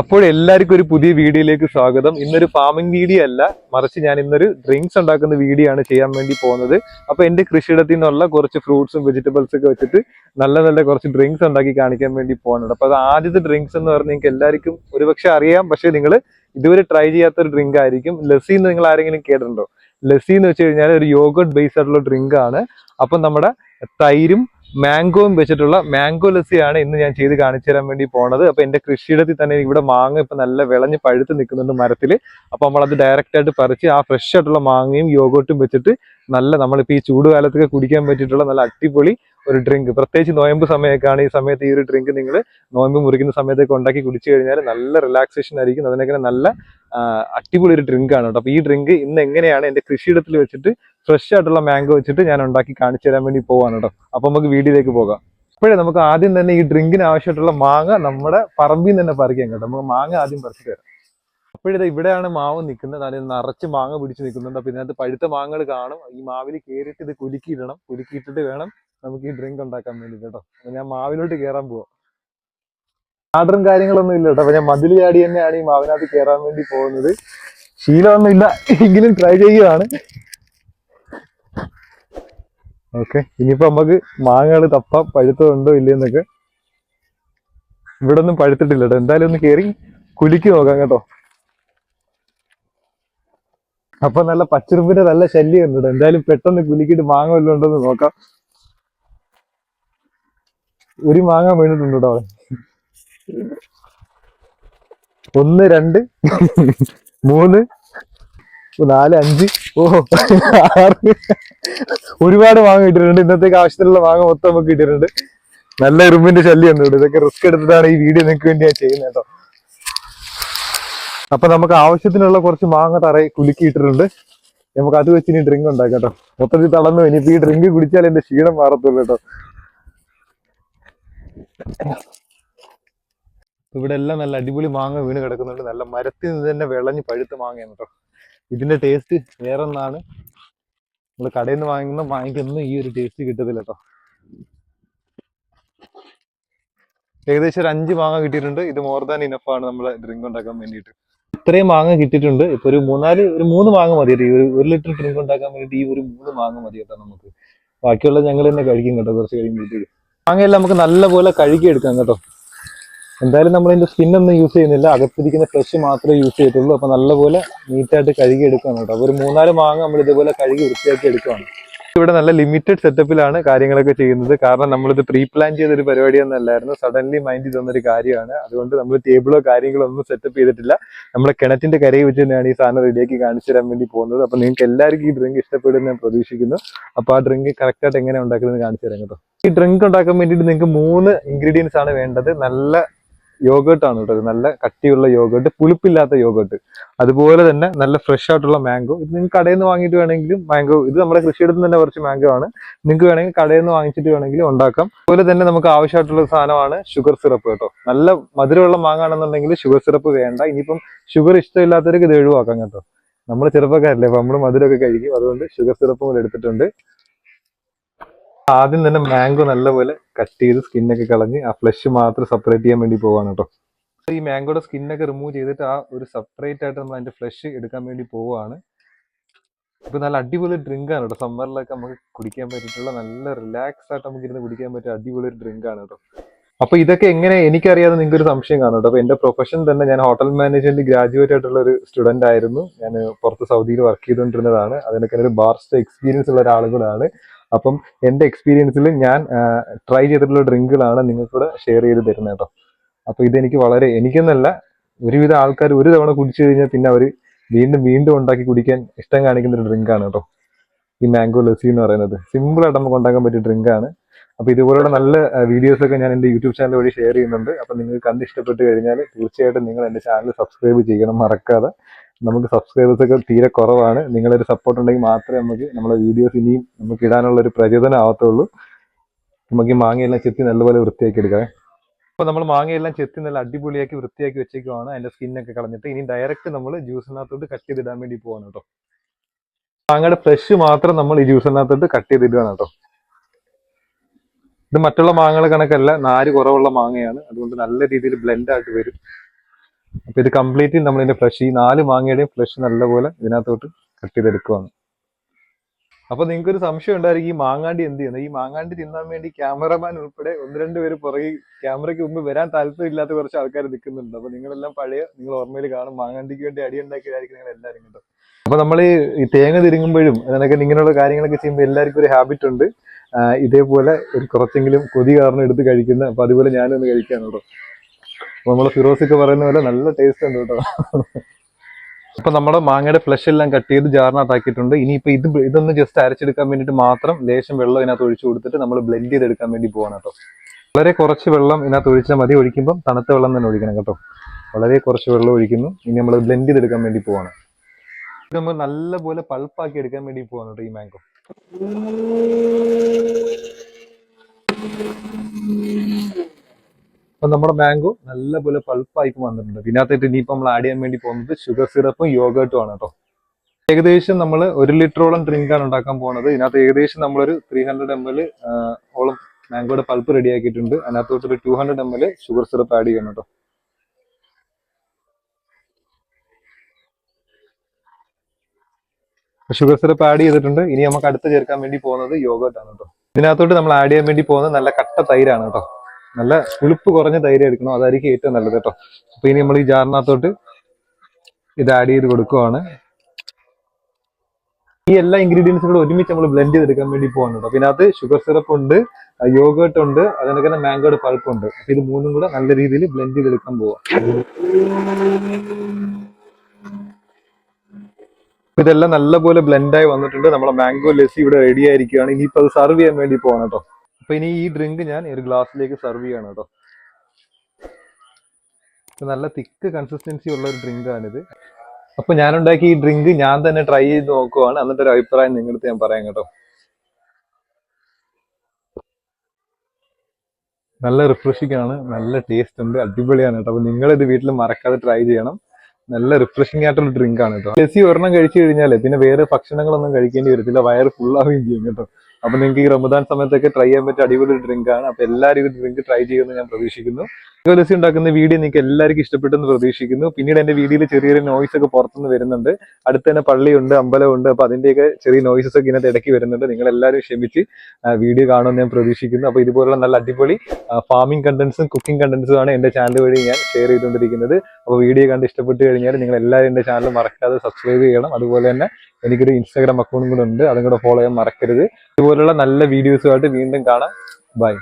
അപ്പോൾ എല്ലാവർക്കും ഒരു പുതിയ വീഡിയോയിലേക്ക് സ്വാഗതം. ഇന്നൊരു ഫാമിംഗ് വീഡിയോ അല്ല. മറിച്ച് ഞാൻ ഇന്നൊരു ഡ്രിങ്ക്സ് ഉണ്ടാക്കുന്ന വീഡിയോ ആണ് ചെയ്യാൻ വേണ്ടി പോകുന്നത്. അപ്പൊ എന്റെ കൃഷിയിടത്തിൽ നിന്നുള്ള കുറച്ച് ഫ്രൂട്ട്സും വെജിറ്റബിൾസ് ഒക്കെ വെച്ചിട്ട് നല്ല നല്ല കുറച്ച് ഡ്രിങ്ക്സ് ഉണ്ടാക്കി കാണിക്കാൻ വേണ്ടി പോകുന്നുണ്ട്. അപ്പൊ അത് ആദ്യത്തെ ഡ്രിങ്ക്സ് എന്ന് പറഞ്ഞാൽ നിങ്ങൾക്ക് എല്ലാവർക്കും ഒരുപക്ഷെ അറിയാം. പക്ഷെ നിങ്ങൾ ഇതുവരെ ട്രൈ ചെയ്യാത്ത ഒരു ഡ്രിങ്ക് ആയിരിക്കും. ലസ്സി എന്ന് നിങ്ങൾ ആരെങ്കിലും കേട്ടിട്ടുണ്ടോ? ലസ്സി എന്ന് വെച്ച് കഴിഞ്ഞാൽ ഒരു യോഗ ബേസ്ഡ് ആയിട്ടുള്ള ഡ്രിങ്ക് ആണ്. അപ്പം നമ്മുടെ തൈരും മാംഗോയും വെച്ചിട്ടുള്ള മാംഗോ ലസ്സിയാണ് ഇന്ന് ഞാൻ ചെയ്ത് കാണിച്ചു തരാൻ വേണ്ടി പോണത്. അപ്പൊ എന്റെ കൃഷിയിടത്തിൽ തന്നെ ഇവിടെ മാങ്ങ ഇപ്പൊ നല്ല വിളഞ്ഞ് പഴുത്ത് നിൽക്കുന്നുണ്ട് മരത്തിൽ അപ്പൊ നമ്മളത് ഡയറക്റ്റ് ആയിട്ട് പറിച്ച് ആ ഫ്രഷ് ആയിട്ടുള്ള മാങ്ങയും യോഗോട്ടും വെച്ചിട്ട് നല്ല നമ്മളിപ്പോ ഈ ചൂടുകാലത്തൊക്കെ കുടിക്കാൻ പറ്റിയിട്ടുള്ള നല്ല അടിപൊളി ഒരു ഡ്രിങ്ക് പ്രത്യേകിച്ച് നോയമ്പ് സമയമൊക്കെയാണ് ഈ സമയത്ത് ഈ ഒരു ഡ്രിങ്ക് നിങ്ങൾ നോയമ്പ് മുറിക്കുന്ന സമയത്തൊക്കെ ഉണ്ടാക്കി കുടിച്ചു കഴിഞ്ഞാൽ നല്ല റിലാക്സേഷൻ ആയിരിക്കും. അതിനൊക്കെ നല്ല അടിപൊളി ഒരു ഡ്രിങ്ക് ആണ് കേട്ടോ. അപ്പൊ ഈ ഡ്രിങ്ക് ഇന്ന് എങ്ങനെയാണ് എന്റെ കൃഷിയിടത്തിൽ വെച്ചിട്ട് ഫ്രഷ് ആയിട്ടുള്ള മാംഗോ വെച്ചിട്ട് ഞാൻ ഉണ്ടാക്കി കാണിച്ചു തരാൻ വേണ്ടി പോവാണ് കേട്ടോ. അപ്പൊ നമുക്ക് വീഡിയോയിലേക്ക് പോകാം. അപ്പോഴേ നമുക്ക് ആദ്യം തന്നെ ഈ ഡ്രിങ്കിന് ആവശ്യമായിട്ടുള്ള മാങ്ങ നമ്മുടെ പറമ്പിൽ നിന്ന് തന്നെ പറിക്കാം കേട്ടോ. നമുക്ക് മാങ്ങ ആദ്യം പറിച്ചിട്ട് വരാം അപ്പോഴേ ഇവിടെയാണ് മാവ് നിൽക്കുന്നത്. അതിൽ നിറച്ച് മാങ്ങ പിടിച്ച് നിൽക്കുന്നുണ്ട്. അപ്പൊ ഇതിനകത്ത് പഴുത്ത മാങ്ങകൾ കാണും. ഈ മാവിൽ കയറിയിട്ട് ഇത് കുലുക്കിയിടണം. കുലുക്കിയിട്ടിട്ട് വേണം നമുക്ക് ഈ ഡ്രിങ്ക് ഉണ്ടാക്കാൻ വേണ്ടി കേട്ടോ. ഞാൻ മാവിലോട്ട് കയറാൻ പോവാം. ആർഡറും കാര്യങ്ങളൊന്നും ഇല്ല കേട്ടോ. അപ്പൊ ഞാൻ മതിൽ ചാടി തന്നെയാണ് ഈ മാവിനകത്ത് കയറാൻ വേണ്ടി പോകുന്നത്. ശീലമൊന്നും ഇല്ല എങ്കിലും ട്രൈ ചെയ്യുകയാണ് ഓക്കെ ഇനിയിപ്പോ നമുക്ക് മാങ്ങകൾ തപ്പാം പഴുത്തതുണ്ടോ ഇല്ലെന്നൊക്കെ ഇവിടെ ഒന്നും പഴുത്തിട്ടില്ല കേട്ടോ. എന്തായാലും ഒന്ന് കയറി കുലുക്കി നോക്കാം കേട്ടോ. അപ്പൊ നല്ല പച്ചറുപ്പിന്റെ നല്ല ശല്യം ഉണ്ട് എന്തായാലും പെട്ടെന്ന് കുലുക്കിയിട്ട് മാങ്ങ വല്ലതും ഉണ്ടോ എന്ന് നോക്കാം. ഒരു മാങ്ങ വീണിട്ടുണ്ട് കേട്ടോ അവിടെ ഒന്ന് രണ്ട് മൂന്ന് നാല് അഞ്ച് ഓ ആറ്. ഒരുപാട് മാങ്ങ കിട്ടിയിട്ടുണ്ട്. ഇന്നത്തേക്ക് ആവശ്യത്തിലുള്ള മാങ്ങ മൊത്തം നമുക്ക് കിട്ടിയിട്ടുണ്ട്. നല്ല എറുമ്പിന്റെ ശല്യം ഉണ്ട് ഇതൊക്കെ റിസ്ക് എടുത്തിട്ടാണ് ഈ വീഡിയോ നിങ്ങൾക്ക് വേണ്ടി ഞാൻ ചെയ്യുന്നത് കേട്ടോ. അപ്പൊ നമുക്ക് ആവശ്യത്തിനുള്ള കുറച്ച് മാങ്ങ തറയിൽ കുലുക്കിയിട്ടിട്ടുണ്ട് നമുക്ക് അത് വെച്ച് ഇനി ഡ്രിങ്ക് ഉണ്ടാക്കാം കേട്ടോ. മൊത്തത്തിൽ തളർന്നു ഇനിയിപ്പോ ഈ ഡ്രിങ്ക് കുടിച്ചാൽ എന്റെ ക്ഷീണം മാറത്തുള്ളൂ കേട്ടോ. ഇവിടെ എല്ലാം നല്ല അടിപൊളി മാങ്ങ വീണ് കിടക്കുന്നുണ്ട്. നല്ല മരത്തിൽ നിന്ന് തന്നെ വിളഞ്ഞ് പഴുത്ത മാങ്ങയാണ് കേട്ടോ ഇതിന്റെ ടേസ്റ്റ് വേറെ ഒന്നാണ് നമ്മൾ കടയിൽ നിന്ന് വാങ്ങുന്ന മാങ്ങയ്ക്കൊന്നും ഈ ഒരു ടേസ്റ്റ് കിട്ടത്തില്ല കേട്ടോ ഏകദേശം ഒരു അഞ്ച് മാങ്ങ കിട്ടിയിട്ടുണ്ട്. ഇത് മോർ ദാൻ ഇനഫ് ആണ് നമ്മളെ ഡ്രിങ്ക് ഉണ്ടാക്കാൻ വേണ്ടിയിട്ട്. ഇത്രയും മാങ്ങ കിട്ടിയിട്ടുണ്ട്. ഇപ്പൊ ഒരു മൂന്നാൽ ഒരു മൂന്ന് മാങ്ങ മതി. ഈ ഒരു ഒരു ലിറ്റർ ഡ്രിങ്ക് ഉണ്ടാക്കാൻ വേണ്ടിയിട്ട് ഈ ഒരു മൂന്ന് മാങ്ങ മതി കേട്ടോ നമുക്ക്. ബാക്കിയുള്ള ഞങ്ങൾ തന്നെ കഴിക്കും കേട്ടോ. കുറച്ച് കഴിയുമ്പോഴത്തേക്ക്. മാങ്ങയെല്ലാം നമുക്ക് നല്ലപോലെ കഴുകി എടുക്കാം കേട്ടോ. എന്തായാലും നമ്മൾ ഇതിന്റെ സ്കിൻ ഒന്നും യൂസ് ചെയ്യുന്നില്ല. അകത്തിരിക്കുന്ന ഫ്ലഷ് മാത്രമേ യൂസ് ചെയ്തിട്ടുള്ളൂ. അപ്പൊ നല്ലപോലെ നീറ്റായിട്ട് കഴുകി എടുക്കണം കേട്ടോ. ഒരു മൂന്നാൽ മാങ്ങ നമ്മൾ ഇതുപോലെ കഴുകി വൃത്തിയാക്കി എടുക്കുകയാണ്. ഇവിടെ നല്ല ലിമിറ്റഡ് സെറ്റപ്പിലാണ് കാര്യങ്ങളൊക്കെ ചെയ്യുന്നത്. കാരണം നമ്മളിത് പ്രീ പ്ലാൻ ചെയ്ത ഒരു പരിപാടിയൊന്നും അല്ലായിരുന്നു സഡൻലി മൈൻഡ് തന്നൊരു കാര്യമാണ്. അതുകൊണ്ട് നമ്മൾ ടേബിളോ കാര്യങ്ങളോ ഒന്നും സെറ്റപ്പ് ചെയ്തിട്ടില്ല. നമ്മുടെ കിണറ്റിന്റെ കരയിൽ വെച്ച് തന്നെയാണ് ഈ സാധനം റെഡിയാക്കി കാണിച്ചു തരാൻ വേണ്ടി പോകുന്നത്. അപ്പൊ നിങ്ങൾക്ക് എല്ലാവർക്കും ഈ ഡ്രിങ്ക് ഇഷ്ടപ്പെടുമെന്ന് ഞാൻ പ്രതീക്ഷിക്കുന്നു. അപ്പൊ ആ ഡ്രിങ്ക് കറക്റ്റായിട്ട് എങ്ങനെ ഉണ്ടാക്കുന്നത് കാണിച്ചു തരാം കേട്ടോ. ഈ ഡ്രിങ്ക് ഉണ്ടാക്കാൻ വേണ്ടിയിട്ട് നിങ്ങൾക്ക് മൂന്ന് ഇൻഗ്രീഡിയൻസ് ആണ് വേണ്ടത്. നല്ല യോഗേർട്ട് ആണ് കേട്ടോ. നല്ല കട്ടിയുള്ള യോഗേർട്ട് പുളിപ്പില്ലാത്ത യോഗേർട്ട് അതുപോലെ തന്നെ നല്ല ഫ്രഷ് ആയിട്ടുള്ള മാംഗോ ഇത് നിങ്ങൾക്ക് കടയിൽ നിന്ന് വാങ്ങിയിട്ട് വേണമെങ്കിലും മാംഗോ ഇത് നമ്മുടെ കൃഷിയിടത്ത് തന്നെ കുറച്ച് മാംഗോ ആണ്. നിങ്ങൾക്ക് വേണമെങ്കിൽ കടയിൽ നിന്ന് വാങ്ങിച്ചിട്ട് വേണമെങ്കിലും ഉണ്ടാക്കാം. അതുപോലെ തന്നെ നമുക്ക് ആവശ്യമായിട്ടുള്ള സാധനമാണ് ഷുഗർ സിറപ്പ് കേട്ടോ. നല്ല മധുരമുള്ള മാങ്ങാണെന്നുണ്ടെങ്കിൽ ഷുഗർ സിറപ്പ് വേണ്ട. ഇനിയിപ്പം ഷുഗർ ഇഷ്ടമില്ലാത്തവർക്ക് ഇത് ഒഴിവാക്കാം കേട്ടോ. നമ്മൾ ചെറുപ്പക്കാരല്ലേ അപ്പൊ നമ്മൾ മധുരമൊക്കെ കഴിക്കും. അതുകൊണ്ട് ഷുഗർ സിറപ്പും എടുത്തിട്ടുണ്ട്. ആദ്യം തന്നെ മാംഗോ നല്ലപോലെ കട്ട് ചെയ്ത് സ്കിന്നൊക്കെ കളഞ്ഞ് ആ ഫ്ലഷ് മാത്രം സെപ്പറേറ്റ് ചെയ്യാൻ വേണ്ടി പോവാണ് കേട്ടോ ഈ മാംഗോയുടെ സ്കിന്നൊക്കെ റിമൂവ് ചെയ്തിട്ട് ആ ഒരു സെപ്പറേറ്റ് ആയിട്ട് നമ്മൾ അതിന്റെ ഫ്ലഷ് എടുക്കാൻ വേണ്ടി പോവാണ്. ഇപ്പൊ നല്ല അടിപൊളി ഡ്രിങ്ക് ആണ് കേട്ടോ സമ്മറിലൊക്കെ നമുക്ക് കുടിക്കാൻ പറ്റിയിട്ടുള്ള നല്ല റിലാക്സ് ആയിട്ട് നമുക്ക് ഇരുന്ന് കുടിക്കാൻ പറ്റിയ അടിപൊളി ഒരു ഡ്രിങ്ക് ആണ് കേട്ടോ അപ്പൊ ഇതൊക്കെ എങ്ങനെ എനിക്കറിയാതെ നിങ്ങൾക്ക് ഒരു സംശയം കാണും കേട്ടോ അപ്പൊ എന്റെ പ്രൊഫഷൻ തന്നെ ഞാൻ ഹോട്ടൽ മാനേജ്മെന്റ് ഗ്രാജുവേറ്റ് ആയിട്ടുള്ള ഒരു സ്റ്റുഡന്റ് ആയിരുന്നു. ഞാൻ പുറത്ത് സൗദിയിൽ വർക്ക് ചെയ്തുകൊണ്ടിരുന്നതാണ്. അതിനൊക്കെ ഒരു ബാർസ്റ്റ് എക്സ്പീരിയൻസ് ഉള്ള ഒരാളും അപ്പം എന്റെ എക്സ്പീരിയൻസിൽ ഞാൻ ട്രൈ ചെയ്തിട്ടുള്ള ഡ്രിങ്കുകളാണ് നിങ്ങൾക്കൂടെ ഷെയർ ചെയ്ത് തരുന്നത് കേട്ടോ. അപ്പൊ ഇതെനിക്ക് വളരെ എനിക്കെന്നല്ല ഒരുവിധ ആൾക്കാർ ഒരു തവണ കുടിച്ചു കഴിഞ്ഞാൽ പിന്നെ അവർ വീണ്ടും വീണ്ടും ഉണ്ടാക്കി കുടിക്കാൻ ഇഷ്ടം കാണിക്കുന്ന ഒരു ഡ്രിങ്കാണ് കേട്ടോ. ഈ മാംഗോ ലസ്സി എന്ന് പറയുന്നത്. സിമ്പിൾ ആയിട്ട് നമുക്ക് ഉണ്ടാക്കാൻ പറ്റിയ ഡ്രിങ്കാണ്. അപ്പോൾ ഇതുപോലുള്ള നല്ല വീഡിയോസൊക്കെ ഞാൻ എന്റെ യൂട്യൂബ് ചാനൽ വഴി ഷെയർ ചെയ്യുന്നുണ്ട്. അപ്പോൾ നിങ്ങൾക്ക് കണ്ട് ഇഷ്ടപ്പെട്ട് കഴിഞ്ഞാൽ തീർച്ചയായിട്ടും നിങ്ങൾ എന്റെ ചാനൽ സബ്സ്ക്രൈബ് ചെയ്യണം മറക്കാതെ. നമുക്ക് സബ്സ്ക്രൈബേഴ്സ് ഒക്കെ തീരെ കുറവാണ്. നിങ്ങളൊരു സപ്പോർട്ട് ഉണ്ടെങ്കിൽ മാത്രമേ നമുക്ക് നമ്മളെ വീഡിയോസ് ഇനിയും നമുക്ക് ഇടാനുള്ള ഒരു പ്രചോദനം ആവത്തുള്ളൂ. നമുക്ക് ഈ മാങ്ങയെല്ലാം ചെത്തി നല്ലപോലെ വൃത്തിയാക്കി എടുക്കാം. അപ്പൊ നമ്മൾ മാങ്ങയെല്ലാം ചെത്തി നല്ല അടിപൊളിയാക്കി വൃത്തിയാക്കി വെച്ചേക്കുവാണ്. അതിന്റെ സ്കിന്നൊക്കെ കളഞ്ഞിട്ട് ഇനി ഡയറക്റ്റ് നമ്മൾ ജ്യൂസിനകത്തോട്ട് കട്ട് ചെയ്തിടാൻ വേണ്ടി പോവാണ് കേട്ടോ. മാങ്ങയുടെ ഫ്രഷ് മാത്രം നമ്മൾ ഈ ജ്യൂസിനകത്തോട്ട് കട്ട് ചെയ്തിടുകയാണ് കേട്ടോ. ഇത് മറ്റുള്ള മാങ്ങകൾ കണക്കല്ല നാര് കുറവുള്ള മാങ്ങയാണ്. അതുകൊണ്ട് നല്ല രീതിയിൽ ബ്ലെൻഡ് ആയിട്ട് വരും. അപ്പൊ ഇത് കംപ്ലീറ്റ് നമ്മളിതിന്റെ ഫ്ലഷ് ഈ നാല് മാങ്ങയുടെയും ഫ്ലഷ് നല്ലപോലെ ഇതിനകത്തോട്ട് കട്ട് ചെയ്തെടുക്കുവാണ്. അപ്പൊ നിങ്ങൾക്ക് ഒരു സംശയം ഉണ്ടായിരിക്കും ഈ മാങ്ങാണ്ടി എന്ത് ചെയ്യുന്നത് ഈ മാങ്ങാണ്ടി തിന്നാൻ വേണ്ടി ക്യാമറമാൻ ഉൾപ്പെടെ ഒന്ന് രണ്ട് പേര് പുറകെ ക്യാമറയ്ക്ക് മുമ്പ് വരാൻ താല്പര്യമില്ലാത്ത കുറച്ച് ആൾക്കാർ നിൽക്കുന്നുണ്ട്. അപ്പൊ നിങ്ങളെല്ലാം പഴയ നിങ്ങൾ ഓർമ്മയിൽ കാണും മാങ്ങാണ്ടിക്ക് വേണ്ടി അടി ഉണ്ടാക്കിയതായിരിക്കും നിങ്ങൾ എല്ലാവരും കേട്ടോ അപ്പൊ നമ്മൾ ഈ തേങ്ങ തിരുങ്ങുമ്പോഴും അതിനൊക്കെ ഇങ്ങനെയുള്ള കാര്യങ്ങളൊക്കെ ചെയ്യുമ്പോൾ എല്ലാവർക്കും ഒരു ഹാബിറ്റ് ഉണ്ട്. ഇതേപോലെ ഒരു കുറച്ചെങ്കിലും കൊതി കാരണം എടുത്ത് കഴിക്കുന്ന അപ്പൊ അതുപോലെ ഞാനൊന്ന് കഴിക്കാണ് ഫിറോസിക്ക് നമ്മളെ ഫിറോസൊക്കെ പറയുന്ന പോലെ നല്ല ടേസ്റ്റ് ഉണ്ട് കേട്ടോ. അപ്പൊ നമ്മുടെ മാങ്ങയുടെ ഫ്ലഷ് എല്ലാം കട്ട് ചെയ്ത് ജാറിനകത്താക്കിയിട്ടുണ്ട് ഇനിയിപ്പോ ഇത് ഇതൊന്ന് ജസ്റ്റ് അരച്ചെടുക്കാൻ വേണ്ടിയിട്ട് മാത്രം ലേശം വെള്ളം ഇതിനകത്ത് ഒഴിച്ചു കൊടുത്തിട്ട് നമ്മൾ ബ്ലെൻഡ് ചെയ്തെടുക്കാൻ വേണ്ടി പോകണം കേട്ടോ. വളരെ കുറച്ച് വെള്ളം ഇതിനകത്ത് ഒഴിച്ചാൽ മതി. ഒഴിക്കുമ്പോൾ തണുത്ത വെള്ളം തന്നെ ഒഴിക്കണം കേട്ടോ. വളരെ കുറച്ച് വെള്ളം ഒഴിക്കുന്നു. ഇനി നമ്മൾ ബ്ലെൻഡ് ചെയ്തെടുക്കാൻ വേണ്ടി പോവാണ്. ഇത് നമ്മൾ നല്ലപോലെ പൾപ്പാക്കി എടുക്കാൻ വേണ്ടി പോവാണ് കേട്ടോ ഈ മാംഗോ അപ്പൊ നമ്മുടെ മാംഗോ നല്ലപോലെ പൾപ്പായി വന്നിട്ടുണ്ട്. ഇതിനകത്തായിട്ട് ഇനിയിപ്പോ നമ്മൾ ആഡ് ചെയ്യാൻ വേണ്ടി പോകുന്നത് ഷുഗർ സിറപ്പും യോഗേർട്ടും ആണ് കേട്ടോ ഏകദേശം നമ്മൾ ഒരു ലിറ്ററോളം ഡ്രിങ്ക് ആണ് ഉണ്ടാക്കാൻ പോകുന്നത്. ഇതിനകത്ത് ഏകദേശം നമ്മളൊരു ത്രീ ഹൺഡ്രഡ് എം എൽ ഓളം മാംഗോയുടെ പൾപ്പ് റെഡി ആക്കിയിട്ടുണ്ട്. അതിനകത്തോട്ട് ഒരു two hundred M L sugar syrup add ചെയ്യണം കേട്ടോ ഷുഗർ സിറപ്പ് ആഡ് ചെയ്തിട്ടുണ്ട്. ഇനി നമുക്ക് അടുത്ത് ചേർക്കാൻ വേണ്ടി പോകുന്നത് യോഗർട്ട് ആണ് കേട്ടോ ഇതിനകത്തോട്ട് നമ്മൾ ആഡ് ചെയ്യാൻ വേണ്ടി പോകുന്നത് നല്ല കട്ട തൈരാണ് കേട്ടോ നല്ല പുളിപ്പ് കുറഞ്ഞ തൈര് എടുക്കണം. അതായിരിക്കും ഏറ്റവും നല്ലത് കേട്ടോ. അപ്പൊ ഇനി നമ്മൾ ഈ ജാറിനകത്തോട്ട് ഇത് ആഡ് ചെയ്ത് കൊടുക്കുവാണ്. ഈ എല്ലാ ഇൻഗ്രീഡിയൻസും കൂടെ ഒരുമിച്ച് നമ്മൾ ബ്ലെൻഡ് ചെയ്തെടുക്കാൻ വേണ്ടി കേട്ടോ. പിന്നെ അത് ഷുഗർ സിറപ്പ് ഉണ്ട് യോഗേർട്ട് ഉണ്ട് അതിനൊക്കെ തന്നെ മാംഗോയുടെ പൾപ്പ് ഉണ്ട്. അപ്പൊ ഇത് മൂന്നും കൂടെ നല്ല രീതിയിൽ ബ്ലെൻഡ് ചെയ്തെടുക്കാൻ പോവാം. അപ്പൊ ഇതെല്ലാം നല്ലപോലെ ബ്ലെൻഡായി വന്നിട്ടുണ്ട്. നമ്മുടെ മാംഗോ ലസ്സി ഇവിടെ റെഡി ആയിരിക്കുകയാണ്. ഇനിയിപ്പോൾ അത് സർവ് ചെയ്യാൻ വേണ്ടി പോകണം കേട്ടോ. അപ്പൊ ഇനി ഈ ഡ്രിങ്ക് ഞാൻ ഒരു ഗ്ലാസ്സിലേക്ക് സെർവ് ചെയ്യാണ് കേട്ടോ. നല്ല തിക്ക് കൺസിസ്റ്റൻസി ഉള്ള ഒരു ഡ്രിങ്ക് ആണിത്. അപ്പൊ ഞാൻ ഉണ്ടാക്കിയ ഈ ഡ്രിങ്ക് ഞാൻ തന്നെ ട്രൈ ചെയ്ത് നോക്കുവാണ്. എന്നിട്ട് ഒരു അഭിപ്രായം നിങ്ങളുടെ ഞാൻ പറയാം കേട്ടോ. നല്ല റിഫ്രഷിംഗ് ആണ്. നല്ല ടേസ്റ്റ് ഉണ്ട്. അടിപൊളിയാണ് കേട്ടോ. അപ്പൊ നിങ്ങൾ ഇത് വീട്ടിൽ മറക്കാതെ ട്രൈ ചെയ്യണം. നല്ല റിഫ്രഷിംഗ് ആയിട്ടുള്ള ഡ്രിങ്ക് ആണ് കേട്ടോ. ലസ്സി ഒരെണ്ണം കഴിച്ചു കഴിഞ്ഞാലേ പിന്നെ വേറെ ഭക്ഷണങ്ങളൊന്നും കഴിക്കേണ്ടി വരത്തില്ല. വയറ് ഫുൾ ആവുകയും ചെയ്യും കേട്ടോ. അപ്പൊ നിങ്ങൾക്ക് ഈ റമദാൻ സമയത്തൊക്കെ ട്രൈ ചെയ്യാൻ പറ്റിയ അടിപൊളി ഡ്രിങ്ക് ആണ്. അപ്പൊ എല്ലാവരും ഈ ഡ്രിങ്ക് ട്രൈ ചെയ്യുമെന്ന് ഞാൻ പ്രതീക്ഷിക്കുന്നു. ലസി ഉണ്ടാക്കുന്ന വീഡിയോ നിങ്ങൾക്ക് എല്ലാവർക്കും ഇഷ്ടപ്പെട്ടെന്ന് പ്രതീക്ഷിക്കുന്നു. പിന്നീട് എന്റെ വീഡിയോയിൽ ചെറിയൊരു നോയിസ് നോയ്സ് ഒക്കെ പുറത്തുനിന്ന് വരുന്നുണ്ട്. അടുത്ത് തന്നെ പള്ളിയുണ്ട് അമ്പലമുണ്ട്. അപ്പൊ അതിന്റെയൊക്കെ ചെറിയ നോയ്സസ് ഒക്കെ ഇതിനകത്ത് ഇടയ്ക്ക് വരുന്നുണ്ട്. നിങ്ങൾ എല്ലാവരും ക്ഷമിച്ച് വീഡിയോ കാണുമെന്ന് ഞാൻ പ്രതീക്ഷിക്കുന്നു. അപ്പൊ ഇതുപോലുള്ള നല്ല അടിപൊളി ഫാമിംഗ് കണ്ടന്റ്സും കുക്കിംഗ് കണ്ടന്റ്സും ആണ് എന്റെ ചാനൽ വഴി ഞാൻ ഷെയർ ചെയ്തുകൊണ്ടിരിക്കുന്നത്. അപ്പോൾ വീഡിയോ കണ്ട് ഇഷ്ടപ്പെട്ട് കഴിഞ്ഞാൽ നിങ്ങൾ എല്ലാവരും എന്റെ ചാനൽ മറക്കാതെ സബ്സ്ക്രൈബ് ചെയ്യണം. അതുപോലെ തന്നെ എനിക്കൊരു ഇൻസ്റ്റാഗ്രാം അക്കൗണ്ടും കൂടെ ഉണ്ട്. അതും കൂടെ ഫോളോ ചെയ്യാൻ മറക്കരുത്. ഇതുപോലുള്ള നല്ല വീഡിയോസുമായിട്ട് വീണ്ടും കാണാം. ബൈ